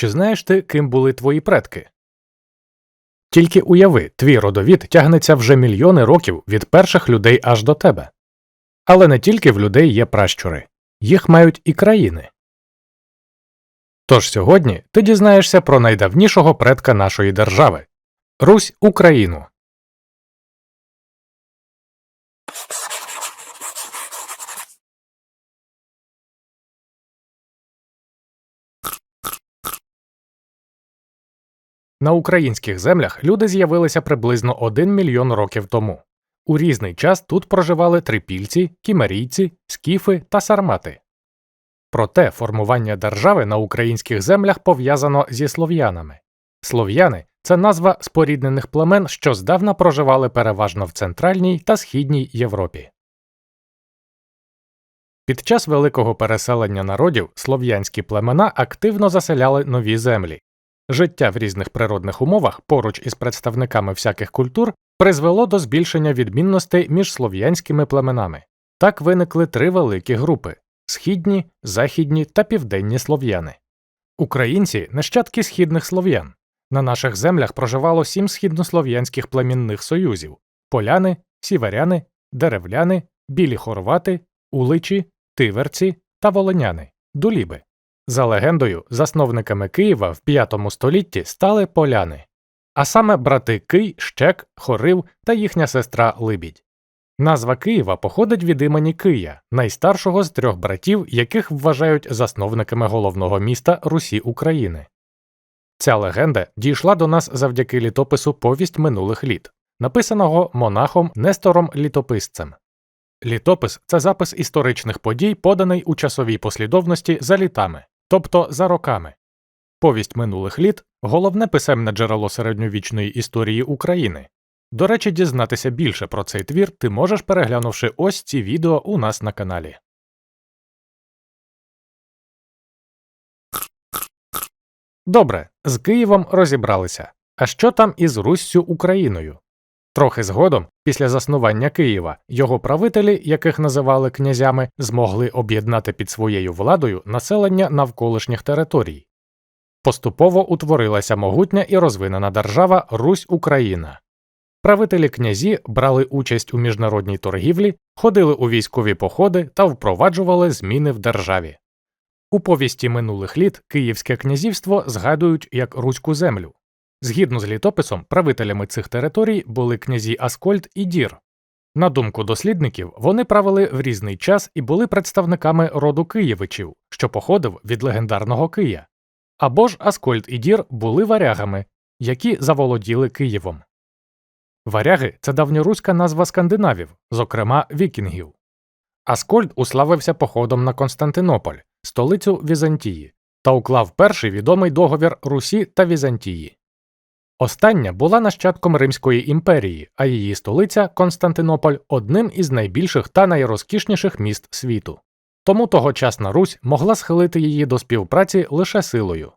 Чи знаєш ти, ким були твої предки? Тільки уяви, твій родовід тягнеться вже мільйони років від перших людей аж до тебе. Але не тільки в людей є пращури, їх мають і країни. Тож сьогодні ти дізнаєшся про найдавнішого предка нашої держави Русь Україну. На українських землях люди з'явилися приблизно 1 мільйон років тому. У різний час тут проживали трипільці, кімерійці, скіфи та сармати. Проте формування держави на українських землях пов'язано зі слов'янами. Слов'яни це назва споріднених племен, що здавна проживали переважно в Центральній та Східній Європі. Під час великого переселення народів слов'янські племена активно заселяли нові землі. Життя в різних природних умовах поруч із представниками всяких культур призвело до збільшення відмінностей між слов'янськими племенами. Так виникли три великі групи східні, західні та південні слов'яни. Українці нащадки східних слов'ян. На наших землях проживало сім східнослов'янських племінних союзів поляни, сіверяни, деревляни, білі хорвати, уличі, тиверці та волиняни, дуліби. За легендою, засновниками Києва в V столітті стали поляни, а саме брати Кий, Щек, Хорив та їхня сестра Либідь. Назва Києва походить від імені Кия, найстаршого з трьох братів, яких вважають засновниками головного міста Русі України. Ця легенда дійшла до нас завдяки літопису Повість минулих літ, написаного монахом Нестором Літописцем. Літопис це запис історичних подій, поданий у часовій послідовності за літами, тобто за роками. Повість минулих літ головне писемне джерело середньовічної історії України. До речі, дізнатися більше про цей твір ти можеш переглянувши ось ці відео у нас на каналі. Добре, з Києвом розібралися. А що там із Руссю Україною? Трохи згодом, після заснування Києва, його правителі, яких називали князями, змогли об'єднати під своєю владою населення навколишніх територій. Поступово утворилася могутня і розвинена держава Русь Україна. Правителі князі брали участь у міжнародній торгівлі, ходили у військові походи та впроваджували зміни в державі. У повісті минулих літ Київське князівство згадують як Руську землю. Згідно з літописом, правителями цих територій були князі Аскольд і Дір. На думку дослідників, вони правили в різний час і були представниками роду Києвичів, що походив від легендарного Кия. Або ж Аскольд і Дір були варягами, які заволоділи Києвом. Варяги це давньоруська назва скандинавів, зокрема вікінгів. Аскольд уславився походом на Константинополь, столицю Візантії, та уклав перший відомий договір Русі та Візантії. Остання була нащадком Римської імперії, а її столиця Константинополь одним із найбільших та найрозкішніших міст світу. Тому тогочасна Русь могла схилити її до співпраці лише силою.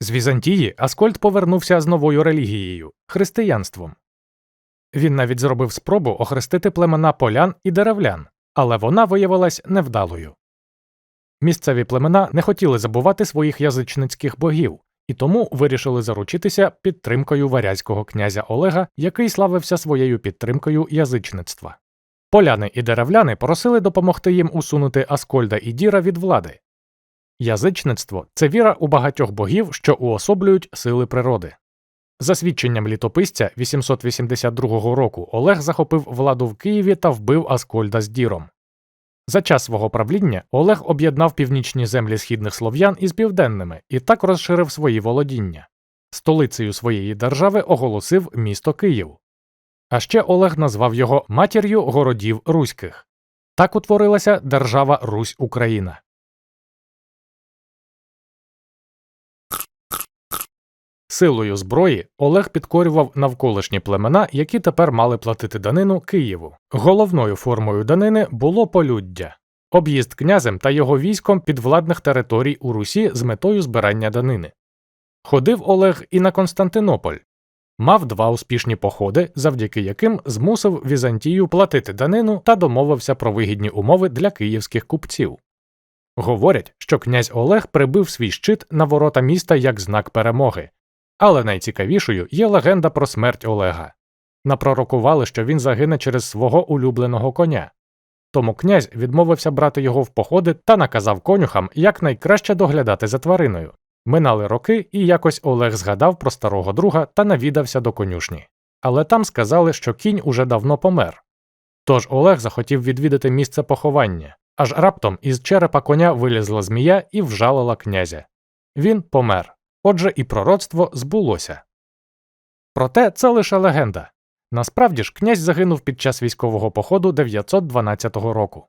З Візантії Аскольд повернувся з новою релігією християнством. Він навіть зробив спробу охрестити племена полян і деревлян, але вона виявилась невдалою. Місцеві племена не хотіли забувати своїх язичницьких богів і тому вирішили заручитися підтримкою варязького князя Олега, який славився своєю підтримкою язичництва. Поляни і деревляни просили допомогти їм усунути Аскольда і Діра від влади. Язичництво це віра у багатьох богів, що уособлюють сили природи. За свідченням літописця 882 року Олег захопив владу в Києві та вбив Аскольда з Діром. За час свого правління Олег об'єднав північні землі східних слов'ян із південними і так розширив свої володіння. Столицею своєї держави оголосив місто Київ. А ще Олег назвав його матір'ю городів руських. Так утворилася держава Русь Україна. Силою зброї Олег підкорював навколишні племена, які тепер мали платити данину Києву. Головною формою данини було полюддя, об'їзд князем та його військом підвладних територій у Русі з метою збирання данини. Ходив Олег і на Константинополь, мав два успішні походи, завдяки яким змусив Візантію платити данину та домовився про вигідні умови для київських купців. Говорять, що князь Олег прибив свій щит на ворота міста як знак перемоги. Але найцікавішою є легенда про смерть Олега. Напророкували, що він загине через свого улюбленого коня. Тому князь відмовився брати його в походи та наказав конюхам якнайкраще доглядати за твариною. Минали роки, і якось Олег згадав про старого друга та навідався до конюшні. Але там сказали, що кінь уже давно помер. Тож Олег захотів відвідати місце поховання, аж раптом із черепа коня вилізла змія і вжалила князя. Він помер. Отже, і пророцтво збулося. Проте це лише легенда. Насправді ж князь загинув під час військового походу 912 року.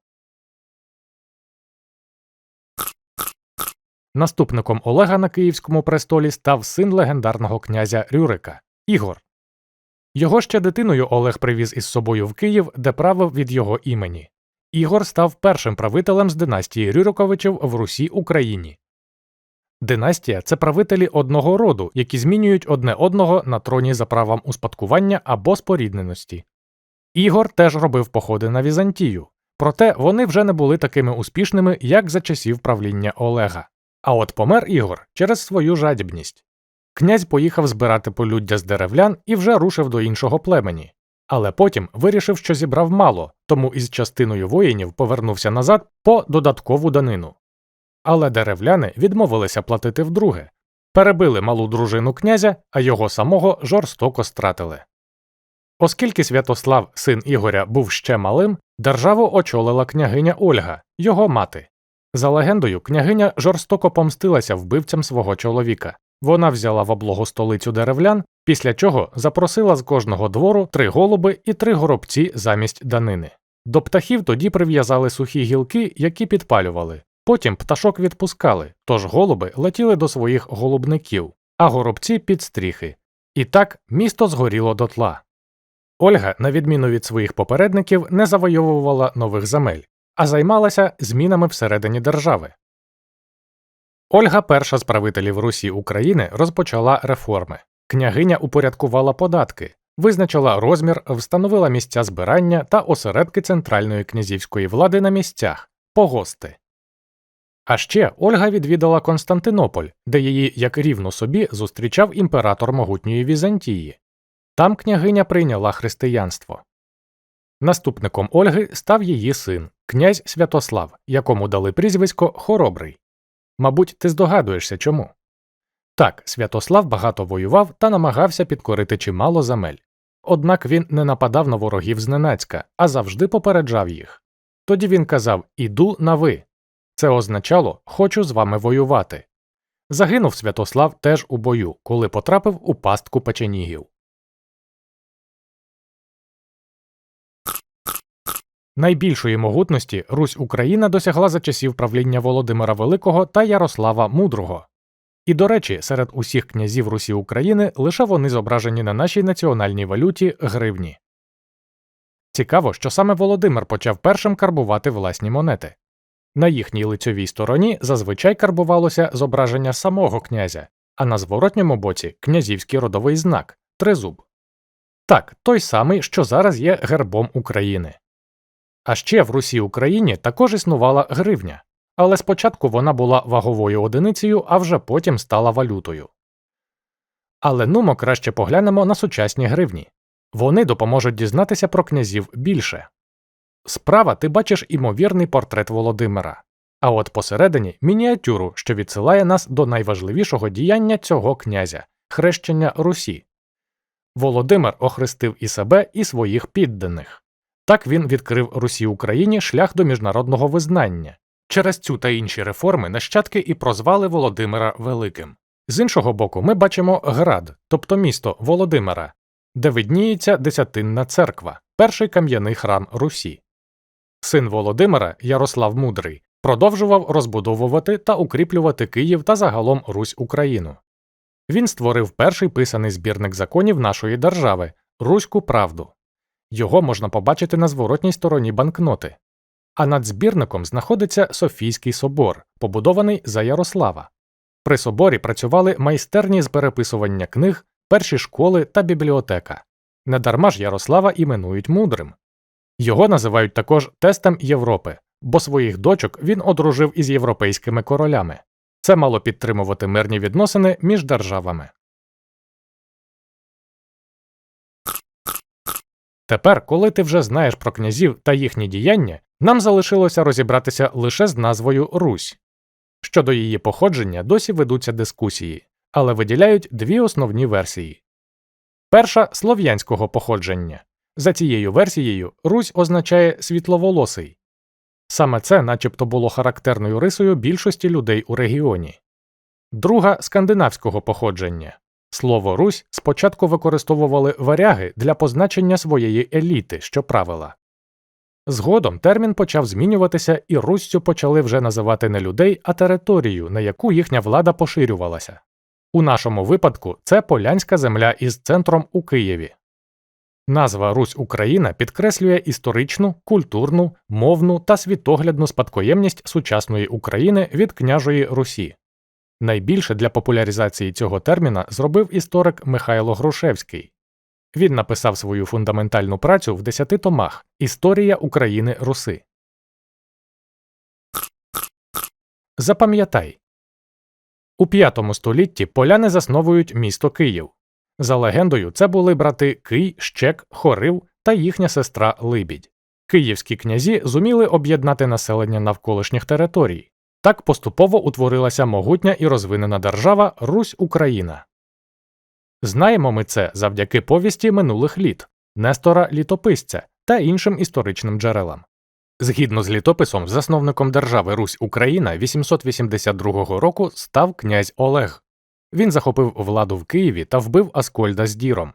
Наступником Олега на Київському престолі став син легендарного князя Рюрика Ігор. Його ще дитиною Олег привіз із собою в Київ, де правив від його імені. Ігор став першим правителем з династії Рюриковичів в Русі Україні. Династія це правителі одного роду, які змінюють одне одного на троні за правом успадкування або спорідненості. Ігор теж робив походи на Візантію, проте вони вже не були такими успішними, як за часів правління Олега. А от помер Ігор через свою жадібність. Князь поїхав збирати полюддя з деревлян і вже рушив до іншого племені. Але потім вирішив, що зібрав мало, тому із частиною воїнів повернувся назад по додаткову данину. Але деревляни відмовилися платити вдруге, перебили малу дружину князя, а його самого жорстоко стратили. Оскільки Святослав, син Ігоря, був ще малим, державу очолила княгиня Ольга, його мати. За легендою, княгиня жорстоко помстилася вбивцям свого чоловіка. Вона взяла в облогу столицю деревлян, після чого запросила з кожного двору три голуби і три горобці замість данини. До птахів тоді прив'язали сухі гілки, які підпалювали. Потім пташок відпускали, тож голуби летіли до своїх голубників, а горобці під стріхи. І так місто згоріло дотла. Ольга, на відміну від своїх попередників, не завойовувала нових земель, а займалася змінами всередині держави. Ольга, перша з правителів Русі України, розпочала реформи. Княгиня упорядкувала податки, визначила розмір, встановила місця збирання та осередки центральної князівської влади на місцях погости. А ще Ольга відвідала Константинополь, де її як рівну собі зустрічав імператор могутньої Візантії. Там княгиня прийняла християнство. Наступником Ольги став її син, князь Святослав, якому дали прізвисько Хоробрий. Мабуть, ти здогадуєшся чому. Так, Святослав багато воював та намагався підкорити чимало земель. Однак він не нападав на ворогів зненацька, а завжди попереджав їх. Тоді він казав Іду на ви. Це означало Хочу з вами воювати. Загинув Святослав теж у бою, коли потрапив у пастку печенігів. Найбільшої могутності Русь Україна досягла за часів правління Володимира Великого та Ярослава Мудрого. І, до речі, серед усіх князів Русі України лише вони зображені на нашій національній валюті гривні. Цікаво, що саме Володимир почав першим карбувати власні монети. На їхній лицьовій стороні зазвичай карбувалося зображення самого князя, а на зворотньому боці князівський родовий знак тризуб. Так, той самий, що зараз є гербом України. А ще в Русі Україні також існувала гривня, але спочатку вона була ваговою одиницею, а вже потім стала валютою. Але нумо краще поглянемо на сучасні гривні вони допоможуть дізнатися про князів більше. Справа ти бачиш імовірний портрет Володимира, а от посередині мініатюру, що відсилає нас до найважливішого діяння цього князя хрещення Русі. Володимир охрестив і себе, і своїх підданих. Так він відкрив Русі Україні шлях до міжнародного визнання. Через цю та інші реформи нащадки і прозвали Володимира Великим. З іншого боку, ми бачимо град, тобто місто Володимира, де видніється Десятинна церква, перший кам'яний храм Русі. Син Володимира, Ярослав Мудрий, продовжував розбудовувати та укріплювати Київ та загалом Русь Україну. Він створив перший писаний збірник законів нашої держави Руську правду. Його можна побачити на зворотній стороні банкноти. А над збірником знаходиться Софійський собор, побудований за Ярослава. При соборі працювали майстерні з переписування книг, перші школи та бібліотека. Недарма ж Ярослава іменують мудрим. Його називають також тестом Європи, бо своїх дочок він одружив із європейськими королями. Це мало підтримувати мирні відносини між державами. Тепер, коли ти вже знаєш про князів та їхні діяння, нам залишилося розібратися лише з назвою Русь. Щодо її походження досі ведуться дискусії, але виділяють дві основні версії. Перша слов'янського походження. За цією версією, Русь означає світловолосий. Саме це начебто було характерною рисою більшості людей у регіоні. Друга скандинавського походження. Слово Русь спочатку використовували варяги для позначення своєї еліти, що правила. Згодом термін почав змінюватися, і Руссю почали вже називати не людей, а територію, на яку їхня влада поширювалася. У нашому випадку це полянська земля із центром у Києві. Назва Русь Україна підкреслює історичну, культурну, мовну та світоглядну спадкоємність сучасної України від княжої Русі. Найбільше для популяризації цього терміна зробив історик Михайло Грушевський. Він написав свою фундаментальну працю в десяти томах Історія України Руси. Запам'ятай у V столітті поляни засновують місто Київ. За легендою, це були брати Кий, Щек, Хорив та їхня сестра Либідь. Київські князі зуміли об'єднати населення навколишніх територій. Так поступово утворилася могутня і розвинена держава Русь Україна. Знаємо ми це завдяки повісті минулих літ Нестора Літописця та іншим історичним джерелам. Згідно з літописом, засновником держави Русь Україна 882 року став князь Олег. Він захопив владу в Києві та вбив Аскольда з Діром.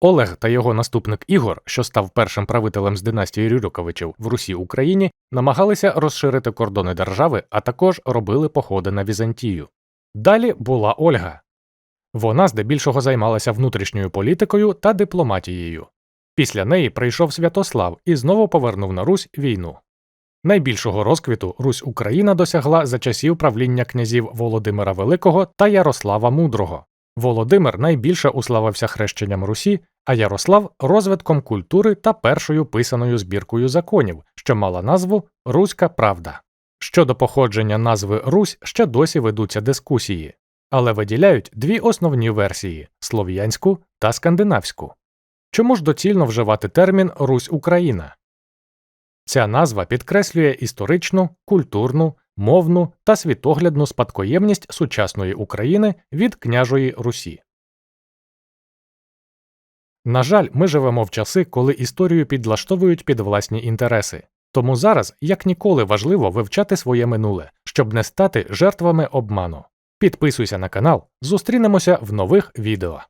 Олег та його наступник Ігор, що став першим правителем з династії Рюриковичів в Русі Україні, намагалися розширити кордони держави, а також робили походи на Візантію. Далі була Ольга. Вона здебільшого займалася внутрішньою політикою та дипломатією. Після неї прийшов Святослав і знову повернув на Русь війну. Найбільшого розквіту Русь Україна досягла за часів правління князів Володимира Великого та Ярослава Мудрого. Володимир найбільше уславився хрещенням Русі, а Ярослав розвитком культури та першою писаною збіркою законів, що мала назву Руська Правда. Щодо походження назви Русь ще досі ведуться дискусії, але виділяють дві основні версії слов'янську та скандинавську. Чому ж доцільно вживати термін Русь Україна? Ця назва підкреслює історичну, культурну, мовну та світоглядну спадкоємність сучасної України від княжої Русі. На жаль, ми живемо в часи, коли історію підлаштовують під власні інтереси. Тому зараз як ніколи важливо вивчати своє минуле, щоб не стати жертвами обману. Підписуйся на канал, зустрінемося в нових відео.